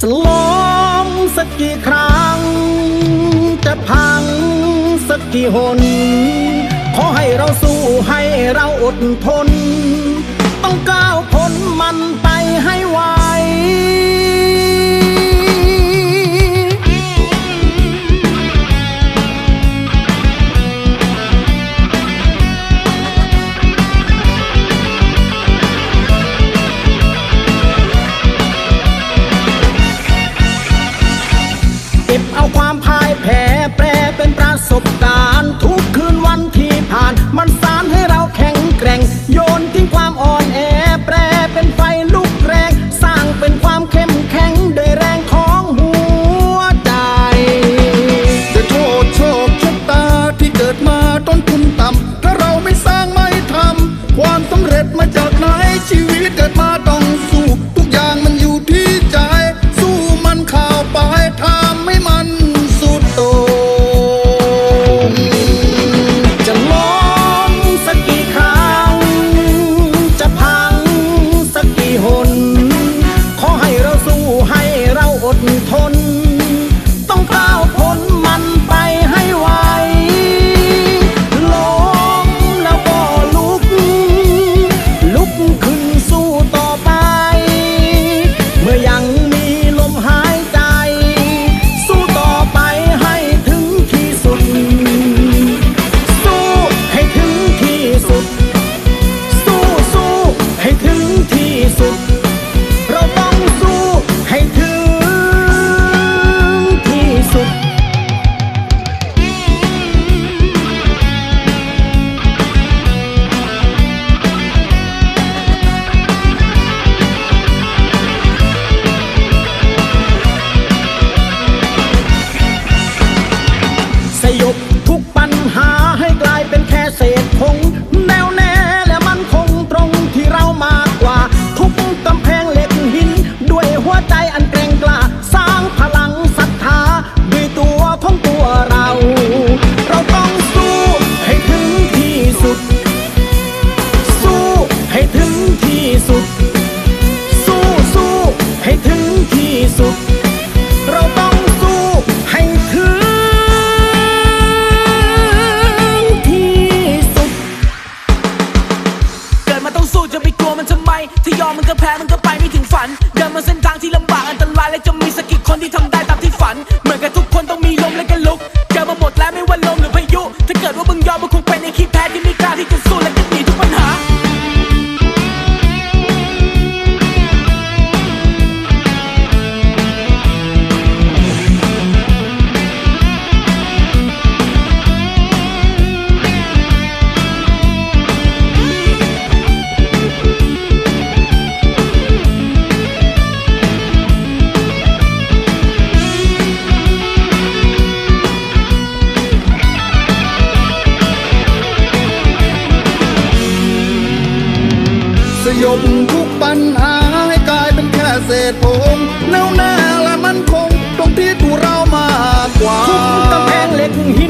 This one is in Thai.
จะล้มสักกี่ครั้ง จะพังสักกี่หน ขอให้เราสู้ให้เราอดทน ต้องก้าวพ้นมันไป บเอาความพ่ายแพ้แปรเป็นประสบการณ์ ทุกคืนวันที่ผ่าน มันสานให้เราแข็งแกร่ง โยนทิ้งความอ่อนแอ แปรเป็นไฟลุกแรง สร้างเป็นความเข้มแข็งด้วยแรงของหัวใจ จะโทษโชคชะตาที่เกิดมาต้นทุนต่ำถ้าเราไม่สร้างไม่ทำความสำเร็จมาจากไหนชีวิตเกิดมาต้องสู้ ถ้ายอมมันก็แพ้มันก็ไปไม่ถึงฝัน เดินมาเส้นทางที่ลำบากอันตรายและจะมีสักกี่คนที่ทำได้ สยบทุกปัญหาให้กลายเป็นแค่เศษผงแน่วแน่และมั่นคงตรงที่ตัวเรามากกว่าทุกกำแพงเหล็กหิ